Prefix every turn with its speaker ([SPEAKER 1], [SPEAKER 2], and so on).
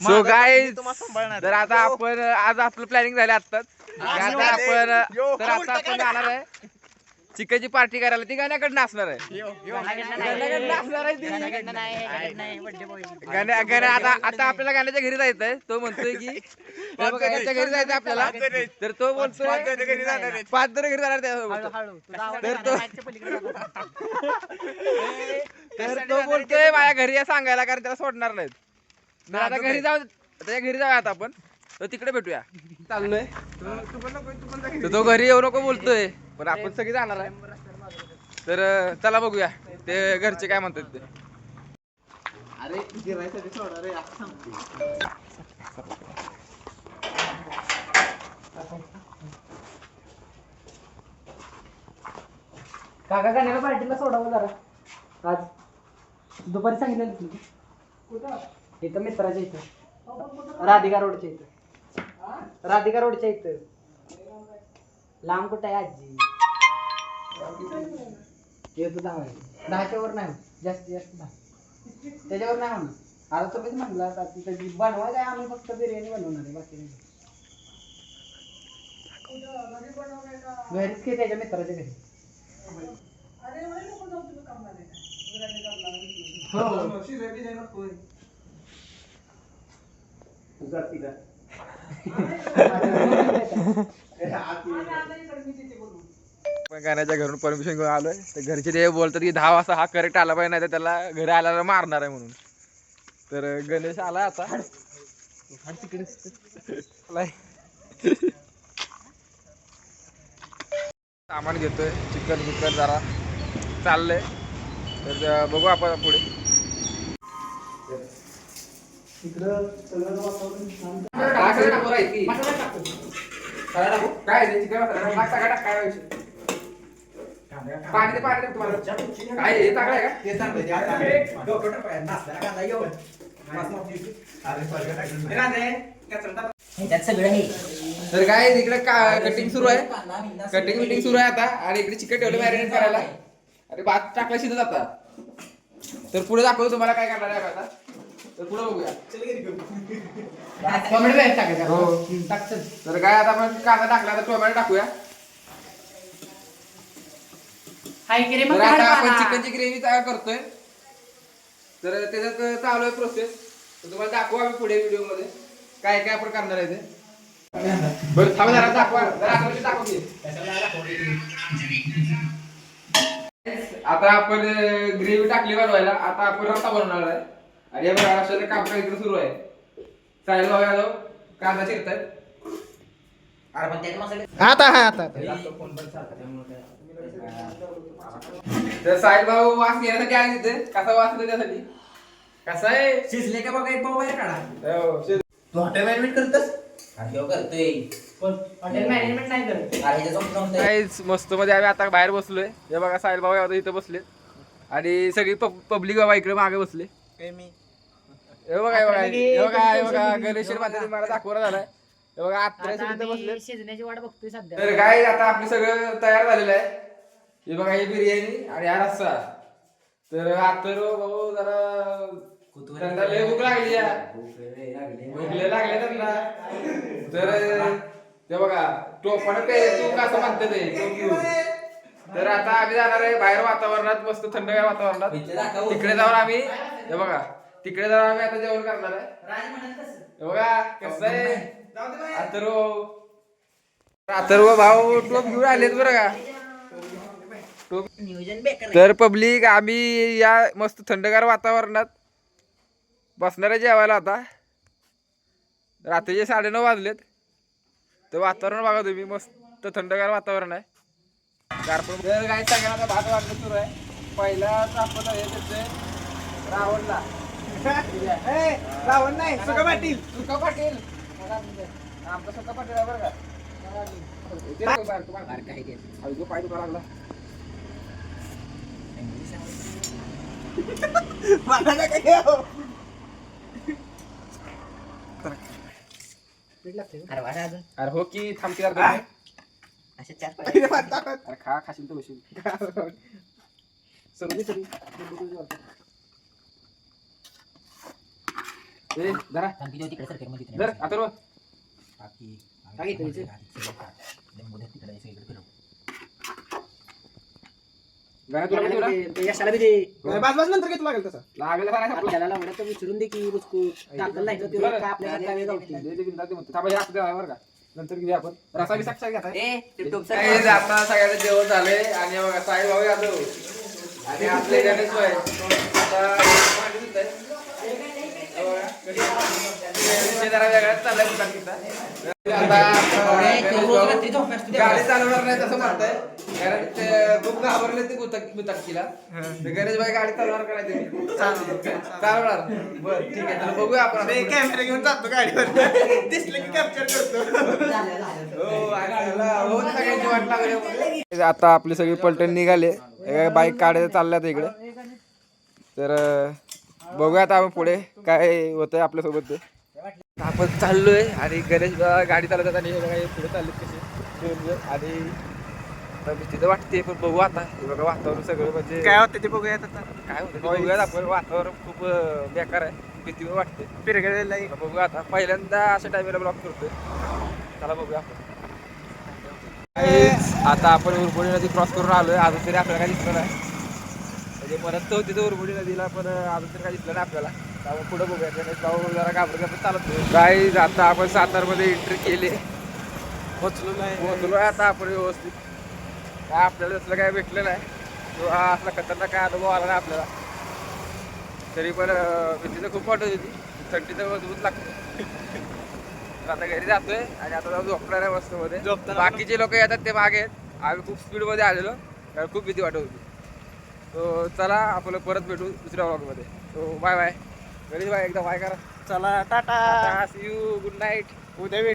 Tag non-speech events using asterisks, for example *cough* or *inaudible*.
[SPEAKER 1] So गाय तर आता आपण आज आपलं प्लॅनिंग झालं आत्ताच. आता आपण तर आता आपण जाणार आहे. चिकनची पार्टी करायला ती गाण्याकडनं असणार आहे. गाण्याकडनं असणार आहे ती. गाण्या गाण्या आता आता आपल्याला गाण्याच्या घरी जायचंय. तो म्हणतोय की त्या बघा, याच्या घरी जायचं आपल्याला. तर तो बोलतोय पाच जण घरी जाणार त्यासोबत. तर तो *laughs* तर तो बोलतोय माझ्या घरी या सांगायला कारण त्याला सोडणार नाहीत. आता घरी जाऊ त्याच्या घरी जाऊया आता आपण. तर तिकडे भेटूया. चाललोय. तो घरी येऊ नको बोलतोय. पण आपण सगळी जाणार आहे. तर चला बघूया. ते घरचे काय म्हणतात ते.
[SPEAKER 2] काका गाण्याला पार्टीला सोडावं जरा. आज. दुपारी सांगितलं तुम्ही. कुठं? इथं मित्राच्या इथं. राधिका रोडच्या इथं. राधिका रोडच्या इथं. लांब कुठं आहे आजी? येतो दहा वाजे दहाच्या वर नाही होत. जास्तीत जास्त दहा. त्याच्यावर नाही होणार आता तुम्हीच म्हटलं आता तिथं जी बनवायचं आहे आम्ही फक्त बिर्याणी बनवणार आहे बाकी नाही. घरीच की त्याच्या मित्राच्या घरी?
[SPEAKER 1] पण गाण्याच्या घरून परमिशन घेऊन आलोय. तर घरचे ते बोलतात की दहा वाजता हा करेक्ट आला पाहिजे नाही तर त्याला घरी आल्याला मारणार आहे म्हणून. तर गणेश आला आता. सामान घेतोय चिकन बिकन जरा चाललंय. तर बघू आपण पुढे. काय रे चिकन टाक टाका. टाक. काय विषय पाणी दे पाणी दे तुम्हाला. काय हे चांगलं आहे का?
[SPEAKER 2] त्यात सगळं आहे.
[SPEAKER 1] तर काय इकडे कटिंग सुरू आहे. कटिंग मिटिंग सुरू आहे आता. आणि इकडे चिकन ठेवलं मॅरिनेट करायला. अरे भात टाकला शिजत आता. तर पुढे दाखवतो तुम्हाला काय करणार आहे आता.
[SPEAKER 2] टोमॅटो *laughs* टाकायचा
[SPEAKER 1] हो.
[SPEAKER 2] टाकचं
[SPEAKER 1] तर काय आता आपण कांदा टाकला आता टोमॅटो टाकूया.
[SPEAKER 2] हाय की रे मग
[SPEAKER 1] तर आता आपण
[SPEAKER 2] मला.
[SPEAKER 1] चिकनची ग्रेव्ही तयार करतोय. तर त्याच्यात चालू आहे प्रोसेस तर तुम्हाला दाखवू आम्ही पुढे व्हिडिओमध्ये. काय काय आपण करणार आहे ते. बरं थांबा जरा दाखवा. जरा आतमध्ये दाखव की. आता आपण ग्रेव्ही टाकली बनवायला. आता आपण रस्ता बनवणार आहे. या बघा काम काय इकडे सुरू आहे? साहिल भाऊ यादव कांदा चिरतायत
[SPEAKER 2] आता हा आता
[SPEAKER 1] तर साहिल भाऊ वास घेण्यासाठी आले तिथे. कसा वास येतो त्यासाठी? कसा आहे?
[SPEAKER 2] शिजले का बघा एक पाव बाहेर काढा.
[SPEAKER 1] हो,
[SPEAKER 3] तू हॉटेल मॅनेजमेंट करतस? अरे करतोय.
[SPEAKER 2] पण हॉटेल मॅनेजमेंट नाही करत.
[SPEAKER 3] अरे ह्याच्या समोर जमतंय.
[SPEAKER 1] काहीच मस्त मध्ये आम्ही आता बाहेर बसलोय. हे बघा साहिल भाऊ यादव इथं बसले आणि सगळी पब्लिक बाबा इकडे मागे बसले. हे बघा हे बघा हे बघा हे बघा मला दाखवला झालाय हे बघा आत्रे
[SPEAKER 2] आता
[SPEAKER 1] बसले
[SPEAKER 2] आम्ही शिजण्याची वाट बघतोय सध्या
[SPEAKER 1] तर काय आता आपलं सगळं तयार झालेलं आहे हे बघा ही बिर्याणी आणि हा रस्सा तर आता भाऊ जरा
[SPEAKER 3] कुतूहल
[SPEAKER 1] त्यांना लय भूक लागली आहे.
[SPEAKER 3] भूक लय लागली.
[SPEAKER 1] त्यांना तर ते बघा टोपानं पे तू कसं म्हणते ते घेऊन. तर आता आम्ही जाणार आहे बाहेर वातावरणात मस्त थंडगार वातावरणात. तिकडे जाऊन आम्ही हे बघा तिकडे जाऊन आम्ही आता जेवण करणार आहे. हे बघा कसं आहे? अथर्व. अथर्व भाऊ टोप घेऊन आलेत बरं का? टोप
[SPEAKER 2] नियोजन बेकार
[SPEAKER 1] तर पब्लिक आम्ही या मस्त थंडगार वातावरणात बसणार आहे जेवायला आता. रात्रीचे साडेनऊ वाजलेत. तर वातावरण बघा तुम्ही मस्त थंडगार वातावरण आहे. गारपण तर काय सगळ्यांना भात वाटणं सुरू आहे. पहिला आपण आहे त्याचे रावणला.
[SPEAKER 2] रावण नाही सुका पाटील
[SPEAKER 1] सुका पाटील आमचा सुका पाटील आहे बरं का तुम्हाला काय पाय दुखा लागला
[SPEAKER 3] अरे वाढा
[SPEAKER 1] अरे हो की थांबते यार
[SPEAKER 3] असे चार पाय
[SPEAKER 1] अरे खा खाशील तर बशील सरू दे सरू ए
[SPEAKER 3] तिकडे? तिकडे फिरव
[SPEAKER 1] तुला तुला
[SPEAKER 2] ते यशाला बी दे.
[SPEAKER 4] बाज बाज नंतर घेतो लागेल तसं.
[SPEAKER 1] लागेल जरा आपलं.
[SPEAKER 2] आपल्याला लावलं तर विचारून दे की बुचकू. टाकलं नाही तर
[SPEAKER 1] तुला
[SPEAKER 2] ते काय आपल्याला काय वेळ गावठी
[SPEAKER 1] दे दे बिंदास दे म्हणतो. थांबा, हे असं द्या बरं का. नंतर घेऊया आपण. रसा बी साक्षात घेता
[SPEAKER 3] ए ते टोपचा
[SPEAKER 1] काही आता सगळ्यांचं जेवण झालंय आणि बघा साई भाऊ यादव आणि आपले गणेश भाई आता भांडी धुताय. हे बघा. गणेश जरा वेगळाच चाललाय कुठं तिथं. आता गणेश भाऊ गाडी चालवणार नाही तसं म्हणताय. कारण ते खूप घाबरले ते बुताकीला गणेश भाई गाडी चालवणार का नाही तुम्ही चालवणार बर ठीक आहे तर बघूया आपण आता पुढे.
[SPEAKER 4] कॅमेरा घेऊन जातो गाडीवर. दिसलं की कॅप्चर करतो.
[SPEAKER 1] हो, आणि त्याला हो, सगळ्यांची वाट लागली. आता आपली सगळी पलटण निघाले. बाईक काढायला चालल्यात इकडे. तर अं, बघूया आता आपण पुढे काय होतंय आपल्यासोबत ते. आपण चाललोय आणि गणेश बाबा गाडी चालवतात आणि हे बघा हे पुढे चाललेत कसे. दोन आणि आता भीती तर वाटते पण बघू आता. हे बघा वातावरण सगळं म्हणजे
[SPEAKER 4] काय होतं ते बघूया आता.
[SPEAKER 1] काय होतं ते बघूयात आपण. वातावरण खूप बेकार आहे. भीती वाटते
[SPEAKER 4] पिरगळलेला
[SPEAKER 1] आता बघूया आता. पहिल्यांदा अशा टायमेला ब्लॉक करतोय. चला बघूया आपण. आता आपण उरबोडी नदी क्रॉस करून आलोय. अजून तरी आपल्याला काही दिसलं नाही. म्हणजे परत होती तर उरबोडी नदीला पण अजून तरी काही दिसलं नाही आपल्याला. त्यामुळे पुढे बघूया गणेश भाऊ जरा घाबरत चालत काही आता आपण सातारमध्ये एंट्री केली.
[SPEAKER 4] पोचलो नाही.
[SPEAKER 1] पोहोचलो आता आपण व्यवस्थित. काय आपल्याला तसलं काय भेटलं नाही. किंवा असला खतरनाक काय अनुभव आला नाही आपल्याला. तरी पण अं, भीती तर खूप वाटत होती. थंडी तर मजबूत लागते आता घरी जातोय आणि आता जाऊन झोपणार आहे मस्त मध्ये बाकीचे लोक येतात ते मागे आहेत. आम्ही खूप स्पीडमध्ये आलेलो. कारण खूप भीती वाटत होती. तो चला आपलं परत भेटू दुसऱ्या vlog मध्ये. तो बाय बाय बाय एकदा बाय करा.
[SPEAKER 4] चला tata.
[SPEAKER 1] See you good night
[SPEAKER 4] उद्या भेट.